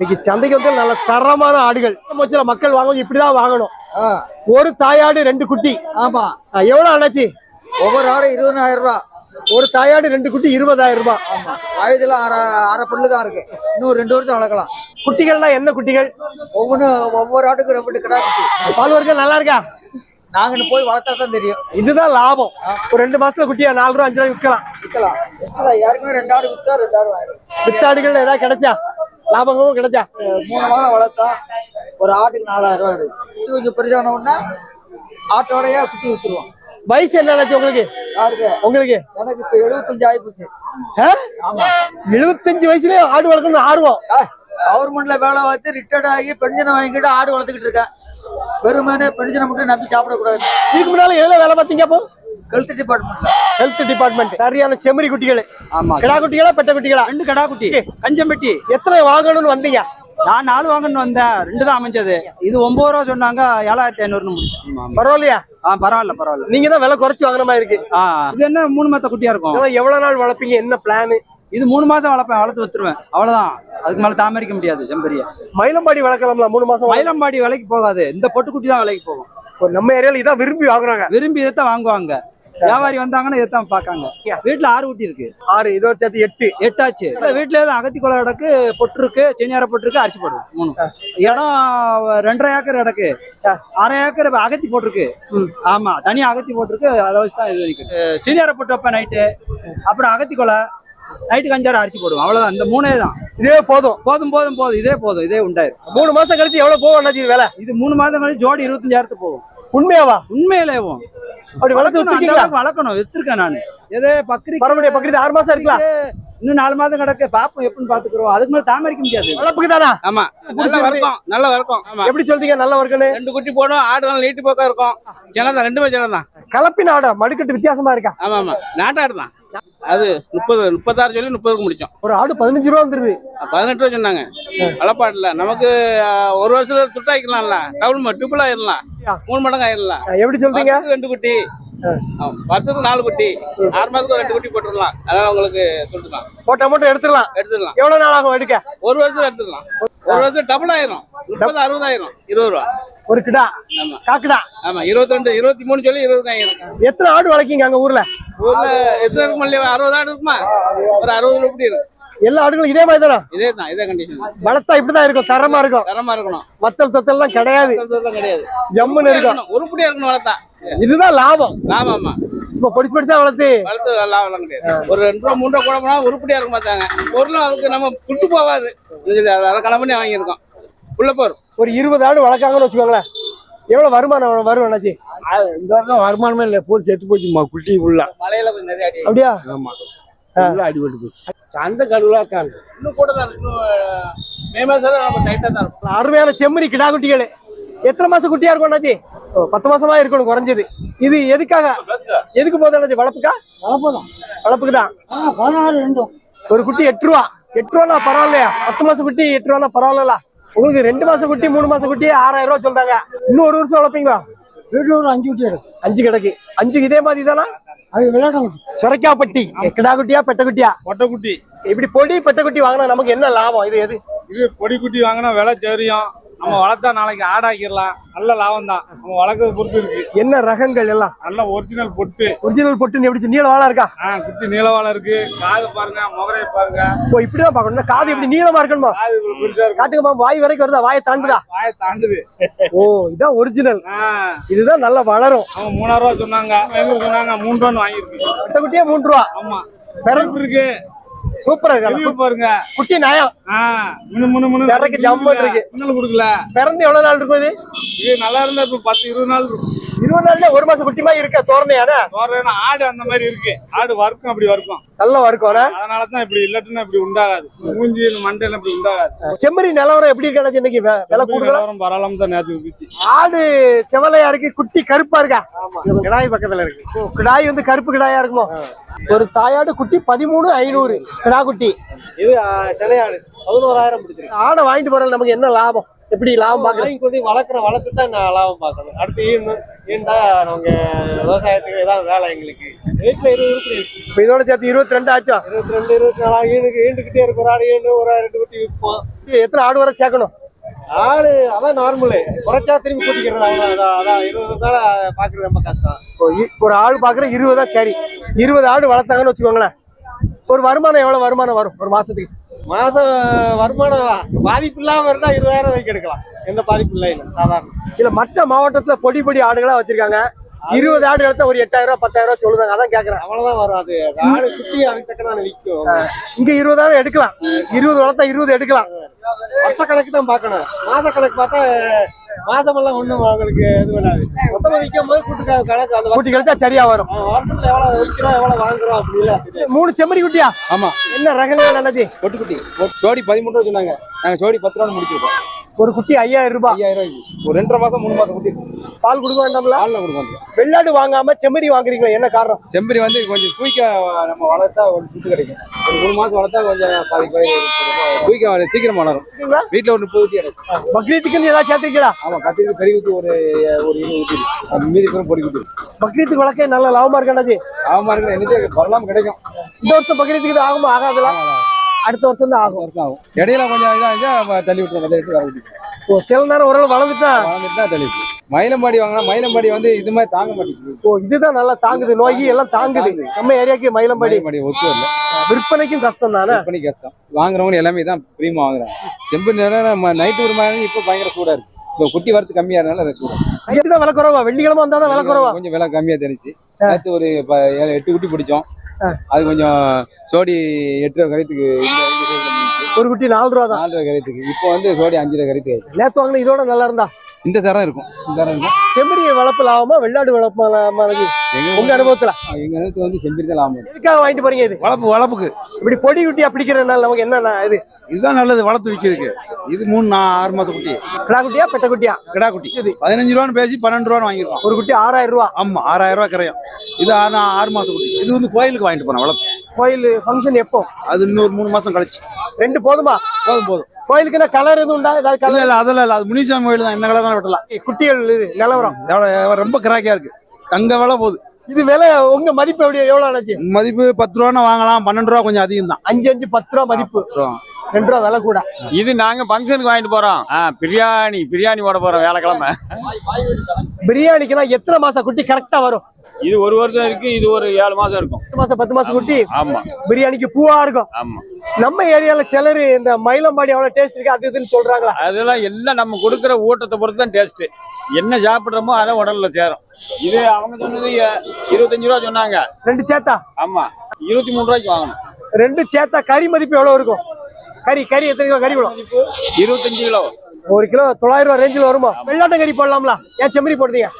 இன்னைக்கு சந்தைக்கு வந்து நல்ல தரமான ஆடுகள். மொச்சில மக்கள் வாங்குவது இப்படிதான் வாங்கணும். ஒரு தாயாடு ரெண்டு குட்டி. ஆமா. எவ்வளவு அண்ணாச்சி ஒவ்வொரு ஆடும் இருபதாயிரம் ரூபாய் ஒரு தாயாடு ரெண்டு குட்டி இருபதாயிரம் ரூபாய் ஆமா. வயதுல அரை அரை புல்லு தான் இருக்கு. இன்னும் ரெண்டு வருஷம் வளர்க்கலாம். குட்டிகள்லாம் என்ன குட்டிகள்? ஒவ்வொன்று ஒவ்வொரு ஆட்டுக்கும் ரெண்டு கிடா குட்டி. பால் வர்க்கம் நல்லா இருக்கா? நாங்க போய் வளர்த்தா தான் தெரியும். இதுதான் லாபம். ஒரு ரெண்டு மாசத்துல குட்டியா நாலு ரூபா அஞ்சு ரூபாய் விற்கலாம் விற்கலாம் ஏற்கனவே ரெண்டு ஆடு வித்தா ரெண்டு ஆடு வித்தாடுகள் ஏதாவது கிடைச்சா? லாபமும் கிடைச்சா. மூணு மாதம் வளர்த்தா ஒரு ஆட்டுக்கு நாலாயிரம் ரூபாய் குட்டி கொஞ்சம் பெருசான உடனே ஆட்டோடய குட்டி வித்துருவோம். வயசு என்ன ஆச்சு உங்களுக்கு? யாருக்கு? உங்களுக்கு? எனக்கு இப்ப எழுபத்தஞ்சு ஆகி போச்சு? ஆமா. எழுபத்தஞ்சு வயசுலயே ஆடு வளர்க்கணும்னு ஆர்வம். கவர்மெண்ட்ல வேலை பார்த்து ரிட்டையர்ட் ஆகி பென்ஷனை வாங்கிட்டு ஆடு வளர்த்துக்கிட்டு இருக்கேன். வெறுமனே பென்ஷனை மட்டும் நம்பி சாப்பிடக்கூடாது. இதுக்கு முன்னால எதுல வேலை பார்த்தீங்க அப்போ? ஹெல்த் டிபார்ட்மெண்ட்ல ஹெல்த் டிபார்ட்மெண்ட் சரியான செம்மறி குட்டிகள். ஆமா. கிடா குட்டிகளா பெட்ட குட்டிகளா? ரெண்டு கடா குட்டி. கஞ்சம்பட்டி எத்தனை வாங்கணும்னு வந்தீங்க? நான் நாலு வாங்கன்னு வந்தேன். ரெண்டு தான் அமைஞ்சது. இது ஒன்பது ரூபா சொன்னாங்க ஏழாயிரத்தி ஐநூறுன்னு பரவாயில்லையா? ஆ பரவாயில்ல பரவாயில்ல. நீங்க தான் விலை குறைச்சு வாங்குற மாதிரி இருக்கு. இது என்ன மூணு மாத்த குட்டியா இருக்கும்? எவ்வளவு நாள் வளர்ப்பீங்க? என்ன பிளான் இது மூணு மாசம் வளர்ப்பேன். வளர்த்து வித்துருவேன். அவ்வளவுதான். அதுக்கு மேல தாமரிக்க முடியாது செம்பரிய மயிலம்பாடி வளர்க்கலாம்ல மூணு மாசம் மயிலம்பாடி விலைக்கு போகாது. இந்த பொட்டு குட்டி தான் விலைக்கு போகும். நம்ம ஏரியால இதான் விரும்பி வாங்குறாங்க. விரும்பி இதைத்தான் வாங்குவாங்க. வியாபாரி வந்தாங்கன்னா இதைத்தான் பார்க்காங்க. வீட்டுல ஆறு குட்டி இருக்கு. ஆறு இதோ சேர்த்து எட்டு. எட்டாச்சு. வீட்டுல தான் அகத்தி குளம் இடக்கு பொட்டு இருக்கு செனியார பொட்டு இருக்கு அரிசி போடுவோம் மூணு. இடம் ரெண்டரை ஏக்கர் இடக்கு. அரை ஏக்கர் அகத்தி போட்டிருக்கு. ஆமா தனியா அகத்தி போட்டிருக்கு அதை வச்சு தான் இது வரைக்கும் சீனியார பொட்டு வைப்பேன் நைட்டு. அப்புறம் அகத்தி கொலை நைட்டுக்கு அஞ்சாறு அரிசி போடுவோம். அவ்வளவுதான். இந்த மூணே தான். இதே போதும். போதும் போதும் போதும். இதே போதும். இதே உண்டாயிரும். மூணு மாசம் கழிச்சு எவ்வளவு போகும் வேலை? இது மூணு மாதம் கழிச்சு ஜோடி இருபத்தஞ்சாயிரத்து போகும் உண்மையாவா? உண்மையிலேவும். அப்படி வளர்த்து வளர்க்கணும், வித்துருக்கேன் நான். எதே பக்ரி பரவாயில்லையா பக்கத்து ஆறு மாசம் இருக்கலாம். இன்னும் நாலு மாதம் கிடக்கு. பாப்போம் எப்படின்னு பாத்துக்கிறோம் அதுக்கு மேல தாமரிக்க முடியாது. வளர்ப்புக்கு தானா ஆமா நல்ல. வர்க்கம். நல்ல வர்க்கம். ஆமா. எப்படி சொல்றீங்க? நல்ல ஒர்க்குன்னு ரெண்டு குட்டி போடும். ஆடு நல்லா நீட்டு போக்கா இருக்கும். ஜனம் ரெண்டுமே ஜனம் தான். கலப்பின ஆடா. மடுக்கட்டு வித்தியாசமா இருக்கா? ஆமா ஆமா. நாட்டாடு தான். அது முப்பது முப்பத்தாறு சொல்லி முப்பதுக்கு முடிச்சோம். ஒரு ஆடு பதினஞ்சு ரூபா வந்துருது. பதினெட்டு ரூபா சொன்னாங்க. வளப்பாடுல நமக்கு ஒரு வருஷத்துல துட்டாக்கிக்கலாம்ல டவுன் ட்ரிபிள் ஆயிடலாம். மூணு மடங்கு ஆயிடலாம் எப்படி சொல்றீங்க? ரெண்டு குட்டி. வருஷத்துக்கு நாலு குட்டி. ஆறு மாசத்துக்கு ரெண்டு குட்டி போட்டுடலாம் அதனால உங்களுக்கு சொல்லிக்கலாம் போட்டா மட்டும் எடுத்துடலாம். எடுத்துடலாம். எவ்வளவு நாள் ஆகும் எடுக்க? ஒரு வருஷத்துல எடுத்துடலாம். ஒரு வருஷம் டபுள் ஆயிரும். முப்பது அறுபதாயிரம். இருபது ரூபா. ஒரு கிடா. ஆமா. காக்குடா. ஆமா. இருபத்தி ரெண்டு இருபத்தி மூணு சொல்லி இருபதாயிரம் எத்தனை ஆடு வளர்க்கீங்க அங்க ஊர்ல? ஊர்ல எத்தனை இருக்கும் இல்லையா? அறுபது ஆடு இருக்குமா? ஒரு அறுபது ரூபாய் இருக்கு? எல்லா ஆடுகளும் இதே மாதிரி தானே இதே தான் இதே கண்டிஷன் வளர்த்தா இப்படிதான் இருக்கும் தரமா இருக்கும். தரமா இருக்கணும். மத்தல் தொத்தல் எல்லாம் கிடையாது கிடையாது. ஜம்முன்னு இருக்கும் உருப்படியா இருக்கணும் வளர்த்தா. இதுதான் லாபம். ஆமா. இப்ப பொடிச்சு பொடிச்சா வளர்த்து. வளர்த்து லாபம் கிடையாது. ஒரு ரெண்டு ரூபா மூணு ரூபா கூட போனா உருப்படியா இருக்க மாட்டாங்க பொருளும் அதுக்கு நம்ம புட்டு போகாது. அதை பண்ணி வாங்கியிருக்கோம். உள்ள போர். ஒரு இருபது ஆடு வளர்க்காங்கன்னு வச்சுக்கோங்களேன். எவ்வளவு வருமானம் வரும் அண்ணாச்சி? இந்த வருஷம் வருமானமே இல்லை பூ செத்து போச்சுமா குட்டி ஃபுல்லா மலையில கொஞ்சம் நிறைய அடி. அப்படியா? ஆமா. அடிபட்டு போச்சு. அந்த கடுவலா தான். இன்னும் கூட தான் மே மாசம் நம்ம டைட்டா தான் இருக்கும். அருமையான செம்மறி கிடா குட்டிகள் எத்தனை மாசம் குட்டியா இருக்கும் அண்ணாச்சி? பத்து மாசமா இருக்கணும் குறைஞ்சது. இது எதுக்காக? எதுக்கு போதும் அண்ணாச்சி வளர்ப்புக்கா? வளர்ப்பதான். வளர்ப்புக்கு தான் பதினாறு ரெண்டும். ஒரு குட்டி எட்டு ரூபா. எட்டு ரூபானா பரவாயில்லையா? பத்து மாசம் குட்டி எட்டு ரூபானா பரவாயில்ல உங்களுக்கு ரெண்டு மாசம் குட்டி மூணு மாசம் குட்டி ஆறாயிரம் ரூபா சொல்றாங்க. இன்னும் ஒரு வருஷம் வளர்ப்பீங்களா? வீட்டுல ஒரு அஞ்சு குட்டி இருக்கு. அஞ்சு கிடக்கு. அஞ்சு இதே மாதிரி தானா? அது விளையாட்டம் குட்டி. சுரைக்காப்பட்டி. கிடா குட்டியா பெட்ட குட்டியா? பொட்டைக்குட்டி. இப்படி பொடி பெட்ட குட்டி வாங்கினா நமக்கு என்ன லாபம்? இது எது? இது பொடி குட்டி வாங்கினா விலை சரியும். நம்ம வளர்த்தா நாளைக்கு ஆடாக்கிடலாம். நல்ல லாபம் தான் நம்ம வளர்க்கறத பொறுத்து இருக்கு. என்ன ரகங்கள் எல்லாம்? நல்ல ஒரிஜினல் பொட்டு. ஒரிஜினல் பொட்டு எப்படி நீள வாழா இருக்கா? ஆ குட்டி நீளவாளம் இருக்கு. காது பாருங்க முகரை பாருங்க. ஓ இப்படிதான் பாக்கணும் காது எப்படி நீளமா இருக்கணுமா? காது பெருசா இருக்கு வாய் வரைக்கும் வருதா? வாயை தாண்டுதா? வாயை தாண்டுது. ஓ இதான் ஒரிஜினல் இதுதான் நல்லா வளரும். அவங்க மூணாயிரம் ரூபா சொன்னாங்க. சொன்னாங்க மூணு ரூபான்னு வாங்கியிருக்கு. பெட்ட குட்டியே மூன்று ரூபா. ஆமா. பிறப்பு இருக்கு. சூப்பரா இருக்கு? பாருங்க. குட்டி நயம். சரக்கு ஜம்முன்னு இருக்கு. கொடுக்கல. பிறந்து எவ்வளவு நாள் இருக்கும் இது? இது நல்லா இருந்தா இப்ப பத்து இருபது நாள் இருக்கும். இருபது நாள்ல ஒரு மாசம் குட்டி மாதிரி இருக்க? தோரணையான தோறேன்னா ஆடு அந்த மாதிரி இருக்கு. ஆடு வறுக்கும் அப்படி வறுக்கும். நல்லா இருக்கும் அதனால தான் இப்படி இல்லாட்டினா இப்படி உண்டாகாது. மூஞ்சி இந்த மண்டையில இப்படி உண்டாகாது. செம்மறி நிலவரம் எப்படி இருக்காச்சு இன்னைக்கு? விலை கூடுதலா? நிலவரம் பரவாயில்லாம தான் நேத்து இருந்துச்சு ஆடு செவலையா இருக்கு? குட்டி கருப்பா இருக்கா? கிடாய் பக்கத்துல இருக்கு. கிடாய் வந்து கருப்பு கிடாயா இருக்குமோ? ஒரு தாயாடு குட்டி பதிமூணு ஐநூறு கிடா குட்டி. இது சிலையாடு. பதினோராயிரம் பிடிச்சிருக்கு ஆடை வாங்கிட்டு போறது நமக்கு என்ன லாபம்? எப்படி லாபம் வாங்கி கொண்டு வளர்க்குற வளர்த்து தான் நான் லாபம் பார்க்கணும். அடுத்து ஈணும் ஈண்டா நமக்கு விவசாயத்துக்கு இதான் வேலை எங்களுக்கு? வீட்டுல இருபது உருப்படி இருக்கு. இப்ப இதோட சேர்த்து இருபத்தி ரெண்டு ஆச்சா? இருபத்தி ரெண்டு இருபத்தி நாலு ஈனுக்கு ஈண்டுக்கிட்டே இருக்கு ஒரு ஆடு ஈண்டு ஒரு ரெண்டு குட்டி விற்போம். எத்தனை ஆடு வர சேர்க்கணும்? ஆடு அதான் நார்மலு குறைச்சா திரும்பி கூட்டிக்கிறது அவ்வளோ அதான் இருபது மேல பாக்குறது ரொம்ப கஷ்டம். ஒரு ஆள் பாக்குற இருபதா சரி. இருபது ஆடு வளர்த்தாங்கன்னு வச்சுக்கோங்களேன். ஒரு வருமானம் எவ்வளவு வருமானம் வரும்? ஒரு மாசத்துக்கு. மாசம் வருமானம் பாதிப்பு இல்லாம இருந்தா இருபதாயிரம் வரைக்கும் எடுக்கலாம். எந்த பாதிப்பு இல்லை சாதாரண. இல்ல மற்ற மாவட்டத்துல பொடி பொடி ஆடுகளா வச்சிருக்காங்க. இருபது ஆடு எடுத்தா ஒரு எட்டாயிரம் ரூபாய் பத்தாயிரம் ரூபாய் சொல்லுதாங்க. அதான் கேக்குறேன். அவ்வளவுதான் வரும் அது. ஆடு குட்டி அதுக்கு தக்கன விற்கும். இங்க இருபதாயிரம் எடுக்கலாம். இருபது வளர்த்தா இருபது எடுக்கலாம். வருஷ கணக்கு தான் பார்க்கணும். மாச கணக்கு பார்த்தா மாசமெல்லாம் ஒண்ணும் அவங்களுக்கு இது பண்ணாது. மொத்தமா விற்கும் போது கூட்டு கணக்கு அந்த கூட்டி கழிச்சா சரியா வரும். ஆ, வருஷத்துல எவ்வளவு விற்கிறோம் எவ்வளவு வாங்குறோம் தெரியாது. மூணு செம்மறி குட்டியா? ஆமா. என்ன ரகங்கள் என்னது பொட்டுக்குட்டி ஒரு ஜோடி பதிமூணு ரூபா சொன்னாங்க. நாங்க ஜோடி பத்து ரூபா முடிச்சிருக்கோம். ஒரு குட்டி ஐயாயிரம் ரூபாய். ஐயாயிரம் ரூபாய்க்கு. ஒரு ரெண்டரை மாசம் மூணு மாசம் குட்டி. பால் கொடுக்க வேண்டாம்ல? ஆள்ல கொடுக்கணும் வெள்ளாடு வாங்காம செம்மறி வாங்குறீங்களா என்ன காரணம்? செம்பரி வந்து கொஞ்சம் குயிக்கா நம்ம வளர்த்தா கொஞ்சம் துட்டு கிடைக்கும். ஒரு மூணு மாசம் வளர்த்தா கொஞ்சம் பாதி பாதி குயிக்கா சீக்கிரம் வளரும்? வீட்டுல ஒரு முப்பது பக்ரீத்துக்கு ஏதாவது சேர்த்துக்கலாம் ஆமா கத்திரிக்கு பெரிய ஊட்டி ஒரு ஒரு இருபது இருக்கு. மீதி பேரும் பொடி ஊட்டி பக்ரீத்துக்கு வளர்க்க நல்ல லாபமா இருக்காண்டாச்சு? ஆமா இருக்கிற என்னதே வரலாம் கிடைக்கும். இந்த வருஷம் பக்ரீத்துக்கு ஆகுமா? ஆகாதுல? அடுத்த வருஷம் தான் ஆகும். வருஷம் ஆகும். இடையில கொஞ்சம் இதா இருந்தா நம்ம தள்ளி விட்டுரும் அதை எடுத்து வர விட்டு ஓ சில நேரம் ஓரளவு வளர்ந்துட்டா? வளர்ந்துட்டா தள்ளி விட்டு மயிலம்பாடி வாங்கினா மயிலம்பாடி வந்து இது மாதிரி தாங்க மாட்டேங்குது. ஓ இதுதான் நல்லா தாங்குது. நோய் எல்லாம் தாங்குது. நம்ம ஏரியாக்கு மயிலம்பாடி. மயிலம்பாடி ஒத்து வரல. விற்பனைக்கும் கஷ்டம் தானே? பண்ணி கஷ்டம். வாங்குறவங்க எல்லாமே தான் பிரீமா வாங்குறாங்க செம்பு நேரம் நைட்டு ஒரு மாதிரி இப்போ பயங்கர சூடா இருக்கு. இப்போ குட்டி வரத்து கம்மியா இருந்தாலும் இருக்கு. தான் விலை குறவா? வெள்ளிக்கிழமை வந்தா தான் விலை குறவா? கொஞ்சம் விலை கம்மியா தெரிஞ்சு நேற்று ஒரு எட்டு குட்டி பிடிச்சோம். அது கொஞ்சம் சோடி எட்டு ரூபா கரைத்துக்கு. ஒரு குட்டி நாலு ரூபா தான். நாலு ரூபா கரைத்துக்கு. இப்போ வந்து சோடி அஞ்சு ரூபா கரைத்துக்கு நேத்து வாங்கின இதோட நல்லா இருந்தா? இந்த சரம் இருக்கும். இந்த சரம் இருக்கும். செம்மறி வளர்ப்பு லாபமா வெள்ளாடு வளர்ப்பு லாபமா இருக்கு? எங்க உங்க அனுபவத்துல? எங்க அனுபவத்துல வந்து செம்பரி தான் லாபம். எதுக்காக வாங்கிட்டு போறீங்க இது? வளர்ப்பு வளர்ப்புக்கு. இப்படி பொடி குட்டியா பிடிக்கிறதுனால நமக்கு என்ன இது? இதுதான் நல்லது வளர்த்து விற்கிறதுக்கு இது மூணு நா ஆறு மாசம் குட்டி. கிடா குட்டியா பெட்ட குட்டியா கிடா குட்டி பதினஞ்சு ரூபான்னு பேசி பன்னெண்டு ரூபான்னு வாங்கியிருக்கோம் ஒரு குட்டி ஆறாயிரம் ரூபா. ஆமா ஆறாயிரம் ரூபாய் கரையும். இது ஆறு ஆறு மாசம் குட்டி. இது வந்து கோயிலுக்கு வாங்கிட்டு போனேன் வளர்த்து. கோயில் ஃபங்க்ஷன் எப்போ? அது இன்னொரு மூணு மாசம் கழிச்சு. ரெண்டு போதுமா? போதும் போதும். கோயிலுக்கு என்ன கலர் எதுவும் உண்டா? ஏதாவது இல்ல கலர் இல்ல அதெல்லாம் இல்ல. அது முனிசாமி கோயில் தான் என்ன கலர் தான் வெட்டலாம். குட்டிகள் இது நிலவரம். ரொம்ப கிராக்கியா இருக்கு. தங்க விலை போகுது. இது விலை உங்க மதிப்பு எப்படி எவ்வளவு ஆனாச்சு மதிப்பு பத்து ரூபான்னு வாங்கலாம் பன்னெண்டு ரூபா கொஞ்சம் அதிகம் தான். அஞ்சு அஞ்சு பத்து ரூபா மதிப்பு. ரெண்டு ரூபா விலை கூட. இது நாங்க ஃபங்க்ஷனுக்கு வாங்கிட்டு போறோம். ஆ பிரியாணி பிரியாணி போட போறோம் வேலைக்கிழமை பிரியாணிக்குனா எத்தனை மாசம் குட்டி கரெக்டா வரும். இது ஒரு வருஷம் இருக்கு இது ஒரு ஏழு மாசம் இருக்கும். பத்து மாசம் பத்து மாசம் குட்டி ஆமா. பிரியாணிக்கு பூவா இருக்கும். ஆமா. நம்ம ஏரியால சிலர் இந்த மயிலம்பாடி அவ்வளவு டேஸ்ட் இருக்கு? அது இதுன்னு சொல்றாங்களா? அதெல்லாம் எல்லாம் நம்ம கொடுக்குற ஊட்டத்தை பொறுத்து தான் டேஸ்ட் என்ன சாப்பிடுறோமோ அதை உடல்ல சேரும். இது அவங்க சொன்னது இருபத்தஞ்சு ரூபா சொன்னாங்க. ரெண்டு சேத்தா? ஆமா. இருபத்தி மூணு ரூபாய்க்கு வாங்கணும். ரெண்டு சேத்தா கறி மதிப்பு எவ்வளவு இருக்கும்? கறி கறி எத்தனை கிலோ கறி விடும்? இருபத்தஞ்சு கிலோ. ஒரு கிலோ தொள்ளாயிரம் ரூபாய் ரேஞ்சில் வருமா? வெள்ளாட்ட கறி போடலாம்ல. ஏன் செம்மறி போடுறீங்க?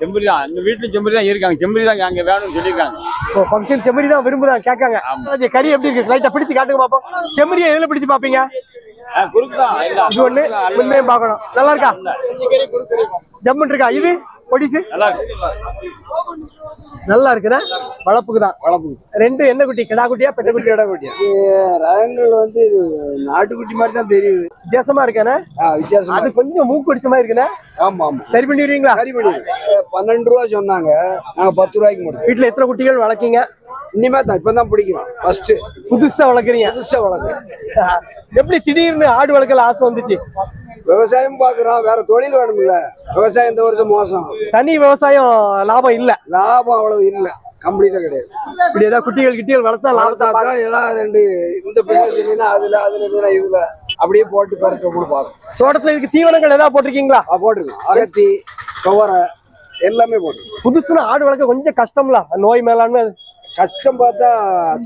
செம்பரி தான். இந்த வீட்டுல செம்பரி தான் இருக்காங்க. செம்பரி தான் அங்க வேணும்னு சொல்லியிருக்காங்க. இப்போ ஃபங்க்ஷன் செம்மறி தான் விரும்புறாங்க கேட்காங்க. அண்ணாச்சி, கறி எப்படி இருக்கு? லைட்டா பிடிச்சு காட்டுங்க பாப்போம். செம்மறியை எதுல பிடிச்சு பாப்பீங்க குறுக்கு தான். இது ஒண்ணு. முன்னே பார்க்கணும். நல்லா இருக்கா? ஜம்முன் இருக்கா இது? பொடிசு நல்லா இருக்கு. நல்லா இருக்குண்ணா? வளப்புக்கு தான் வளப்புக்கு. ரெண்டு என்ன குட்டி கிடா குட்டியா பெட்ட குட்டி கிடா குட்டியா. ரகங்கள் வந்து இது நாட்டுக்குட்டி மாதிரி தான் தெரியுது. வித்தியாசமா இருக்கானே வித்தியாசம் அது கொஞ்சம் மூக்கு அடிச்ச மாதிரி இருக்குண்ணே? ஆமா ஆமா. சரி பண்ணிடுவீங்களா? சரி பண்ணி பன்னெண்டு ரூபா சொன்னாங்க. நாங்க பத்து ரூபாய்க்கு முடியும் வீட்டுல எத்தனை குட்டிகள் வளர்க்கீங்க? இனிமே தான் இப்பதான் பிடிக்கிறோம். ஃபர்ஸ்ட் புதுசா வளர்க்குறீங்க. புதுசா வளர்க்குறோம். எப்படி திடீர்னு ஆடு வளர்க்கல ஆசை வந்துச்சு? விவசாயம் பாக்குறோம் வேற தொழில் வேணும்ல. விவசாயம் இந்த வருஷம் மோசம். தனி விவசாயம் லாபம் இல்ல. லாபம் அவ்வளவு இல்ல. கம்ப்ளீட்டா கிடையாது. இப்படி ஏதாவது குட்டிகள் கிட்டிகள் வளர்த்தா வளர்த்தா தான் ஏதாவது ரெண்டு இந்த பிசினஸ் அதுல அதுல இல்லைன்னா இதுல. அப்படியே போட்டு பரட்ட கூட பார்க்கும் தோட்டத்துல இதுக்கு தீவனங்கள் ஏதாவது போட்டிருக்கீங்களா? போட்டுருக்கோம். அகத்தி துவரை எல்லாமே போட்டுருக்கோம். புதுசுனா ஆடு வளர்க்க கொஞ்சம் கஷ்டம்ல. நோய் மேலாண்மை கஷ்டம் பார்த்தா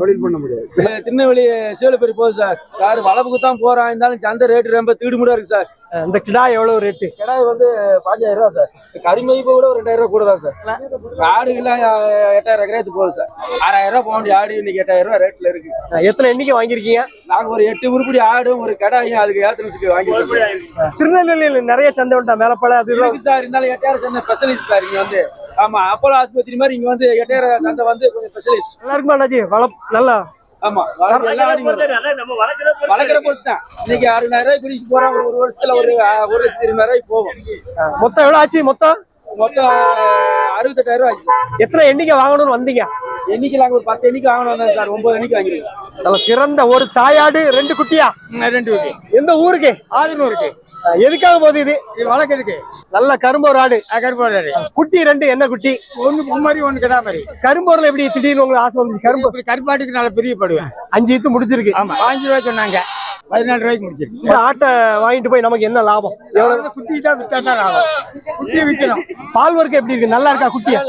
தொழில் பண்ண முடியாது. திருநெல்வேலி சிவலப்பேரி போகுது சார். சார் வளப்புக்கு தான் போறோம் இருந்தாலும் சந்தை ரேட்டு ரொம்ப தீடுமுடா இருக்கு சார். இந்த கிடா எவ்வளவு ரேட்டு கிடாய் வந்து பாஞ்சாயிரம் ரூபா சார். கறிமதிப்பை விட ஒரு ரெண்டாயிரம் ரூபா கூட தான் சார். ஆடுகள்லாம் எட்டாயிரம் கிராத்து போகுது சார். ஆறாயிரம் ரூபா போக வேண்டிய ஆடு இன்னைக்கு எட்டாயிரம் ரூபா ரேட்ல இருக்கு. எத்தனை எண்ணிக்கை வாங்கியிருக்கீங்க? நாங்க ஒரு எட்டு உருப்படி ஆடும் ஒரு கடாயும் அதுக்கு ஏத்தனசுக்கு வாங்கிருக்கோம் திருநெல்வேலியில் நிறைய சந்தை உண்டா? மேலப்பட அது சார். இருந்தாலும் எட்டாயிரம் சந்தை ஸ்பெஷலிஸ்ட் சார் இங்க வந்து. ஆமா அப்போலோ ஆஸ்பத்திரி மாதிரி இங்க வந்து எட்டாயிரம் சந்தை வந்து கொஞ்சம் ஸ்பெஷலிஸ்ட் நல்லா இருக்குமா அண்ணாச்சி? வளப் நல்லா. ஆமா வளர்க்குற பொறுத்து தான். இன்னைக்கு அறுபதாயிரம் ரூபாய் குடிச்சு போறோம் ஒரு ஒரு வருஷத்துல ஒரு ஒரு லட்சத்தி இருபதாயிரம் ரூபாய்க்கு போகும் மொத்தம் எவ்வளவு ஆச்சு மொத்தம்? மொத்தம் அறுபத்தெட்டாயிரம் ரூபாய் ஆச்சு. எத்தனை எண்ணிக்கை வாங்கணும்னு வந்தீங்க? எண்ணிக்கை நாங்க ஒரு பத்து எண்ணிக்கை வாங்கணும் சார் ஒன்பது எண்ணிக்கை வாங்கிருக்கோம். நல்ல சிறந்த ஒரு தாயாடு ரெண்டு குட்டியா? ரெண்டு வீட்டு எந்த ஊருக்கு? ஆதினூருக்கு. எதுக்காக போகுது இது? இது வளர்க்குறதுக்கு நல்ல கரும்போர் ஆடு. கருப்பாடு குட்டி ரெண்டு என்ன குட்டி? ஒன்று பொம்மாரி ஒன்று கிடா மாதிரி கரும்போர்ல எப்படி திடீர்னு உங்களுக்கு ஆசை வந்து கரும்பு. இப்படி கருப்பாட்டுக்கு நல்லா பிரியப்படுவேன். அஞ்சு இத்து முடிச்சிருக்கு. ஆமா பாஞ்சு ரூபாய் சொன்னாங்க. பதினாலு ரூபாய்க்கு முடிச்சிருக்கு. இந்த ஆட்டை வாங்கிட்டு போய் நமக்கு என்ன லாபம்? எவ்வளவு? குட்டி தான் வித்தா தான் ஆகும் குட்டியை விற்கணும் பால் வர்க்கம் எப்படி இருக்கு? நல்லா இருக்கா குட்டியா?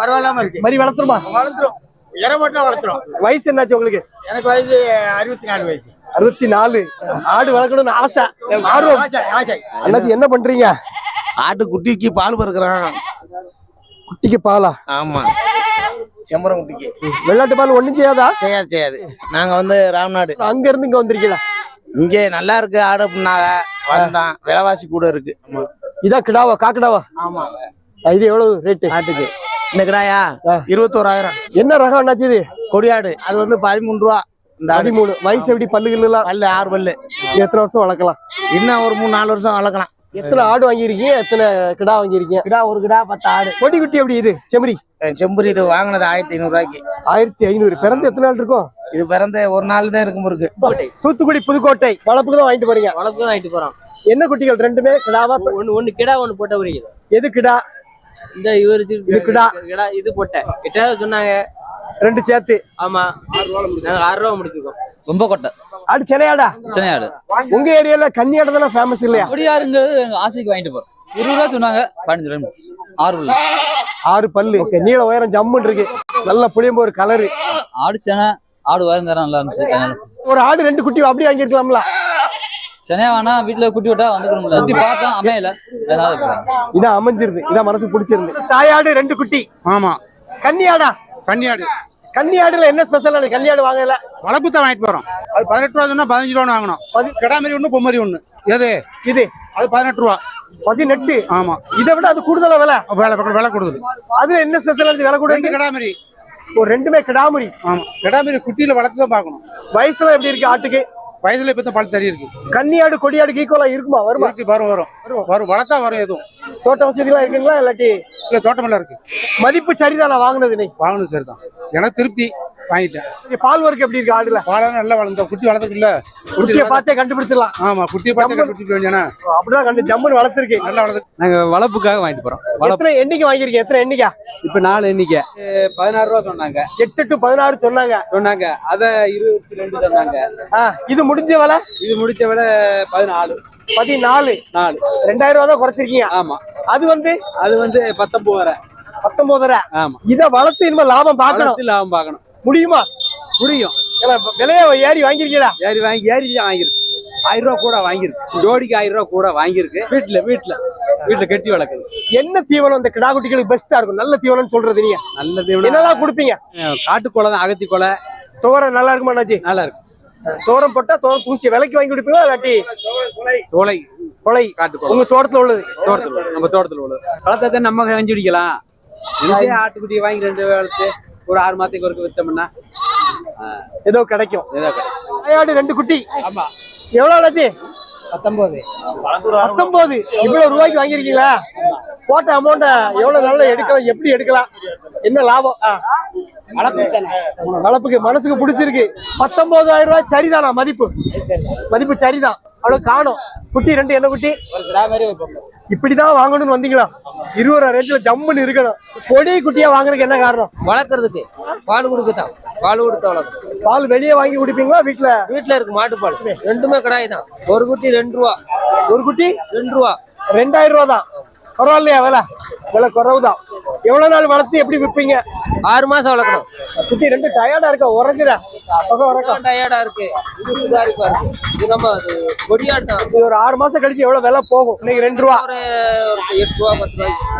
பரவாயில்லாம இருக்கு. மறி வளர்த்துருமா? வளர்த்துரும். இறமட்டும் வளர்த்துரும் வயசு என்னாச்சு உங்களுக்கு? எனக்கு வயசு அறுபத்தி நாலு வயசு. அறுபத்தி நாலு ஆடு வளர்க்கணும்னு ஆசை. ஆர்வம். ஆசை அண்ணாச்சி என்ன பண்றீங்க? ஆட்டு குட்டிக்கு பால் பறக்குறான் குட்டிக்கு பாலா? ஆமா. செம்பரம் குட்டிக்கு. வெள்ளாட்டு பால் ஒண்ணும் செய்யாதா? செய்யாது செய்யாது. நாங்க வந்து ராம்நாடு. அங்க இருந்து இங்க வந்திருக்கீங்களா? இங்கே நல்லா இருக்கு ஆடு அப்படின்னாங்க. வந்தான். விலைவாசி கூட இருக்கு. ஆமா. இதான் கிடாவா காக்கடாவா? ஆமா. இது எவ்வளவு ரேட்டு ஆட்டுக்கு. இந்த கிடாயா. இருபத்தோராயிரம். என்ன ரகம் என்னாச்சு இது? கொடியாடு. அது வந்து பதிமூணு ரூபா. இந்த ஆடு. பதிமூணு. வயசு எப்படி? பல்லுகள் எல்லாம் பல்லு ஆறு பல்லு. எத்தனை வருஷம் வளர்க்கலாம்? இன்னும் ஒரு மூணு நாலு வருஷம் வளர்க்கலாம். எத்தனை ஆடு வாங்கியிருக்கீங்க? எத்தனை கிடா வாங்கியிருக்கீங்க? கிடா ஒரு கிடா பத்து ஆடு. கொடி குட்டி எப்படி இது? அஹ் செம்புரி இது வாங்கினது ஆயிரத்தி ஐநூறு ரூபாய்க்கு. ஆயிரத்தி ஐநூறு. பிறந்து எத்தனை நாள் இருக்கும்? இது பிறந்த ஒரு நாள் தான் இருக்கும் இருக்கு. தூத்துக்குடி புதுக்கோட்டை. வளர்ப்புக்கு தான் வாங்கிட்டு போறீங்க? வளர்ப்பு தான் வாங்கிட்டு போறோம். என்ன குட்டிகள்? ரெண்டுமே கிடாவா? ஒன்னு ஒன்னு கிடா ஒன்னு போட்ட உரிக்குது எது கிடா? இந்த இவரு இது போட்டேன். எட்டாவது சொன்னாங்க. ரெண்டு சேர்த்து. ஆமா நாங்க ஆறு ரூபா முடிச்சிருக்கோம். ரொம்ப கொட்டை ஆடு சென்னையாடா சினையாடு. உங்க ஏரியால கன்னியாடு தானே ஃபேமஸ் இல்லையா? எங்க ஆசைக்கு வாங்கிட்டு போறோம். இருபது ரூபா சொன்னாங்க பதினஞ்சு ரூபாய் ஆறு உள்ள. ஆறு பல்லு. ஓகே நீள உயரம் ஜம்முன்னு இருக்கு. நல்ல புளியம்பு ஒரு கலரு ஆடு சேனை ஆடு தரம் நல்லா இருந்துச்சு. ஒரு ஆடு ரெண்டு குட்டி அப்படி வாங்கியிருக்கலாம்ல. சென்னையா வேணா வீட்டுல குட்டி விட்டா வந்துக்கணும்ல. குட்டி பார்த்தோம் அமையல. அதனால. இதான் அமைஞ்சிருந்து இதான் மனசு பிடிச்சிருந்து. தாயாடு ரெண்டு குட்டி. ஆமா. கன்னியாடா? கன்னியாடு. கன்னியாடுல என்ன ஸ்பெஷல் கன்னியாடு வாங்கல. வளர்ப்பு தான் வாங்கிட்டு போறோம். அது பதினெட்டு ரூபா சொன்னா பதினஞ்சு ரூபா வாங்கணும். பதி- கிடா மாதிரி ஒன்று பொம்மரி ஒன்று எது? இது. அது பதினெட்டு ரூபா. பதினெட்டு. ஆமா. இதை விட அது கூடுதலா விலை? வேலை விலை கொடுக்குது அதுல என்ன ஸ்பெஷல் விலை கூட ரெண்டு கிடா மாதிரி ஒரு ரெண்டுமே கிடாமுறி ஆமா. கிடா மாதிரி குட்டியில வளர்த்து தான் பார்க்கணும். வயசுல எப்படி இருக்கு ஆட்டுக்கு? வயசுல இப்ப பல் தறி இருக்கு. கன்னியாடு கொடியாடுக்கு ஈக்குவலா இருக்குமா? வருமா? இருக்கு வரும் வரும். வரும்? வளர்த்தா வரும் எதுவும். தோட்ட வசதி எல்லாம் இருக்குங்களா இல்லாட்டி? இல்ல தோட்டமெல்லாம் இருக்கு. மதிப்பு சரிதானா வாங்கினது நீ வாங்கணும் சரி தான் எனக்கு திருப்தி. வாங்கிட்டேன். பால் வர்க்கம் எப்படி இருக்கு ஆடுல பாலம் நல்லா வளர்ந்த குட்டி வளர்த்துக்குல்ல குட்டியை பார்த்தே கண்டுபிடிச்சிடலாம். ஆமா குட்டியை பார்த்து கண்டுபிடிச்சிக்க வேண்டியானா அப்படிதான் கண்டு ஜம்முன்னு வளர்த்துருக்கு நல்லா வளர்த்து நாங்க வளர்ப்புக்காக வாங்கிட்டு போறோம். எத்தனை எண்ணிக்கை வாங்கியிருக்கீங்க? எத்தனை எண்ணிக்கை? இப்ப நாலு எண்ணிக்கை. பதினாறு ரூபா சொன்னாங்க. எட்டு டு பதினாறு சொன்னாங்க. சொன்னாங்க. அத இருபத்தி ரெண்டு சொன்னாங்க. இது முடிஞ்ச விலை? இது முடிச்ச விட பதினாலு. பதினாலு. நாலு. ரெண்டாயிரம் ரூபா தான் குறைச்சிருக்கீங்க. ஆமா. அது வந்து? அது வந்து பத்தொன்பது வரை பத்தொன்பதரை ஆமா. இத வளர்த்து இனிமே லாபம் பார்க்கணும். லாபம் பார்க்கணும். முடியுமா? முடியும். ஏன்னா, விலைய ஏறி வாங்கிருக்கீங்களா? ஏறி வாங்கி ஏறி தான் வாங்கியிருக்கு. ஆயிரம் ரூபா கூட வாங்கியிருக்கு. ஜோடிக்கு ஆயிரம் ரூபா கூட வாங்கியிருக்கு. வீட்டுல வீட்டுல வீட்டுல கட்டி வளர்க்குது. என்ன தீவனம் இந்த கிடா குட்டிகளுக்கு பெஸ்டா இருக்கும்? நல்ல தீவனம் சொல்றது நீங்க. நல்ல தீவனம். என்னெல்லாம் கொடுப்பீங்க? காட்டுக்கொலை தான் அகத்தி கொலை தோரம் நல்லா இருக்குமா அண்ணாச்சி? நல்லா இருக்கு தோரம் போட்டா தோரம் தூசி விலைக்கு வாங்கி கொடுப்பீங்களா இல்லாட்டி? தோலை கொலை காட்டுக்கொலை உங்க தோட்டத்துல உள்ளது? தோட்டத்துல நம்ம தோட்டத்துல உள்ளது. வளர்த்தா நம்ம கஞ்சி குடிக்கலாம். ஆட்டுக்குட்டியை வாங்கி ரெண்டு வளர்த்து ஒரு ஆறு மாதத்துக்கு ஒருக்க வித்தோம்னா ஏதோ கிடைக்கும். ஏதோ கிடைக்கும். தாயாடு ரெண்டு குட்டி. ஆமா. எவ்வளவு ஆச்சு பத்தொன்பது. பத்தொன்பது. இவ்வளவு ரூபாய்க்கு வாங்கிருக்கீங்களா போட்ட அமௌண்ட எவ்வளவு நல்லா எடுக்கலாம் எப்படி எடுக்கலாம்? என்ன லாபம்? ஆ. வளர்ப்புக்கு மனசுக்கு பிடிச்சிருக்கு. பத்தொன்பதாயிரம் ரூபாய் சரிதானா மதிப்பு? மதிப்பு சரிதான். அவ்வளவு காணும். குட்டி ரெண்டு என்ன குட்டி? ஒரு கிடா மாதிரி வைப்போம் இப்படிதான் வாங்கணும்னு வந்தீங்களா? இருபது ரூபா ரேட்ல ஜம்முன்னு இருக்கணும். கொடி குட்டியா வாங்குறதுக்கு என்ன காரணம்? வளர்க்கறதுக்கு. பால் கொடுக்கத்தான் பால் கொடுத்த வளர்க்கும் பால் வெளியே வாங்கி குடிப்பீங்களா வீட்டுல வீட்டுல இருக்கு மாட்டுப்பால் ரெண்டுமே கடாய் தான். ஒரு குட்டி ரெண்டு ரூபா. ஒரு குட்டி? ரெண்டு ரூபா. ரெண்டாயிரம் ரூபா தான் பரவாயில்லையா விலை? விலை குறவுதான். எவ்வளவு நாள் வளர்த்து எப்படி விற்பீங்க? ஆறு மாசம் வளர்க்கணும். குட்டி ரெண்டு டயர்டா இருக்கா? உறங்குதா? சொகம் உறக்கம் டயர்டா இருக்கு. இது நம்ம அது கொடியாடு தான் இது ஒரு ஆறு மாசம் கழிச்சு எவ்வளவு விலை போகும்? இன்னைக்கு ரெண்டு ரூபா. ஒரு ஒரு எட்டு ரூபா பத்து ரூபாய்க்கு.